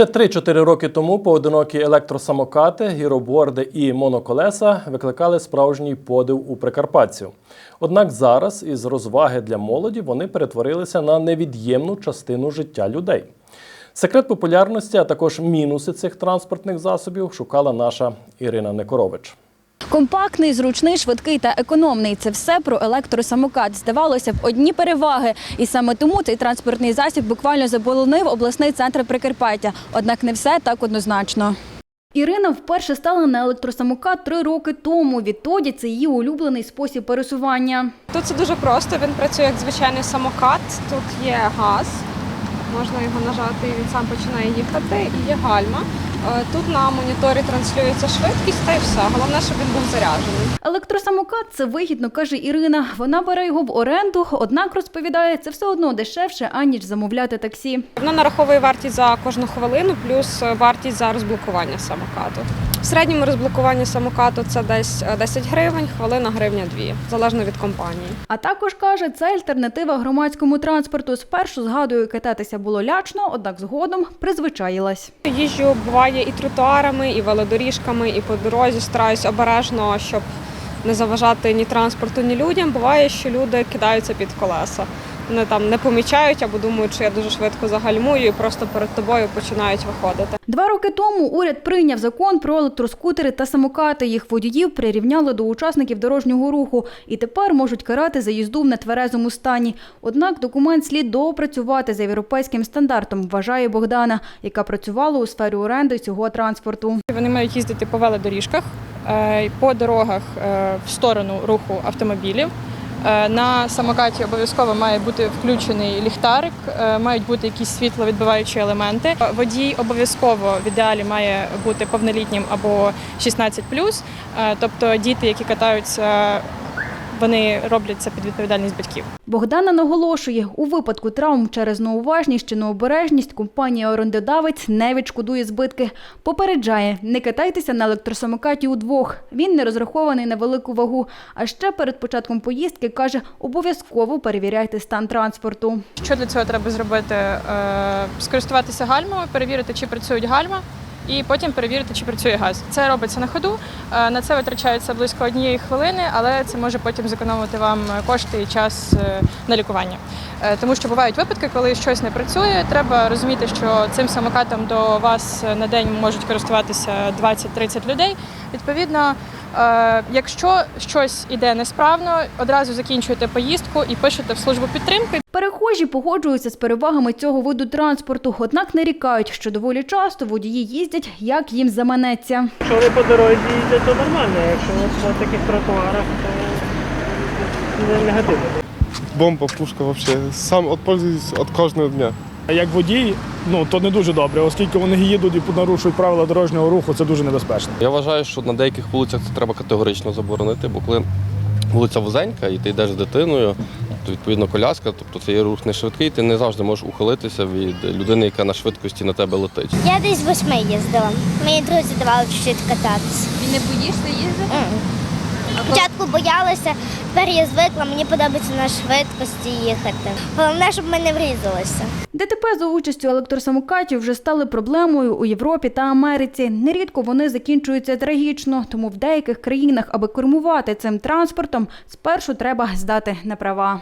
Ще 3-4 роки тому поодинокі електросамокати, гіроборди і моноколеса викликали справжній подив у прикарпатців. Однак зараз із розваги для молоді вони перетворилися на невід'ємну частину життя людей. Секрет популярності, а також мінуси цих транспортних засобів шукала наша Ірина Некорович. Компактний, зручний, швидкий та економний це все про електросамокат. Здавалося б, одні переваги. І саме тому цей транспортний засіб буквально заполонив обласний центр Прикарпаття. Однак не все так однозначно. Ірина вперше стала на електросамокат три роки тому. Відтоді це її улюблений спосіб пересування. Тут це дуже просто. Він працює як звичайний самокат. Тут є газ, можна його нажати, і він сам починає їхати. І є гальма. Е, Тут на моніторі транслюється швидкість та й все. Головне, щоб він був заряджений. Електросамокат це вигідно, каже Ірина. Вона бере його в оренду, однак розповідає, це все одно дешевше, аніж замовляти таксі. Воно нараховує вартість за кожну хвилину, плюс вартість за розблокування самокату. В середньому розблокування самокату це десь е, 10 гривень, хвилина гривня 2, залежно від компанії. А також каже, це альтернатива громадському транспорту. Спершу згадую, кататися було лячно, однак згодом призвичаїлась. Їжджу буває і тротуарами, і велодоріжками, і по дорозі стараюсь обережно, щоб не заважати ні транспорту, ні людям. Буває, що люди кидаються під колеса. Вони там не помічають або думають, що я дуже швидко загальмую і просто перед тобою починають виходити. Два роки тому уряд прийняв закон про електроскутери та самокати. Їх водіїв прирівняли до учасників дорожнього руху і тепер можуть карати за їзду в нетверезому стані. Однак документ слід доопрацювати за європейським стандартом, вважає Богдана, яка працювала у сфері оренди цього транспорту. Вони мають їздити по велодоріжках, е, по дорогах е, в сторону руху автомобілів. Е, На самокаті обов'язково має бути включений ліхтарик, е, мають бути якісь світловідбиваючі елементи. Водій обов'язково в ідеалі має бути повнолітнім або 16 Е, тобто діти, які катаються, вони роблять це під відповідальність батьків. Богдана наголошує, у випадку травм через неуважність чи необережність компанія орендодавець не відшкодує збитки. Попереджає, не катайтеся на електросамокаті удвох. Він не розрахований на велику вагу. А ще перед початком поїздки каже, обов'язково перевіряйте стан транспорту. Що для цього треба зробити? Е, Скористуватися гальмами, перевірити, чи працюють гальма, і потім перевірити, чи працює газ. Це робиться на ходу. Е, На це витрачається близько однієї хвилини, але це може потім зекономити вам кошти і час е, на лікування. Е, Тому що бувають випадки, коли щось не працює. Треба розуміти, що цим самокатом до вас на день можуть користуватися 20-30 людей. Відповідно, е, якщо щось іде несправно, одразу закінчуєте поїздку і пишете в службу підтримки. Перехожі погоджуються з перевагами цього виду транспорту, однак нарікають, що доволі часто водії їздять, як їм заманеться. Якщо ви по дорозі їздите, то нормально, а якщо на таких тротуарах, то не негативно. бомба, пушка вообще. Сам от пользуюсь от кожного дня. А Як водій, ну то не дуже добре, оскільки вони їдуть і порушують правила дорожнього руху, це дуже небезпечно. Я вважаю, що на деяких вулицях це треба категорично заборонити, бо коли вулиця вузенька і ти йдеш з дитиною, то відповідно коляска, тобто це є рух не швидкий, ти не завжди можеш ухилитися від людини, яка на швидкості на тебе летить. Я десь восьми їздила. Мені друзі давали чуть-чуть кататися. І не боїшся їздити? Спочатку боялася, тепер я звикла, мені подобається на швидкості їхати. Головне, щоб ми не врізалися. ДТП за участю електросамокатів вже стали проблемою у Європі та Америці. Нерідко вони закінчуються трагічно, тому в деяких країнах, аби кермувати цим транспортом, спершу треба здати на права.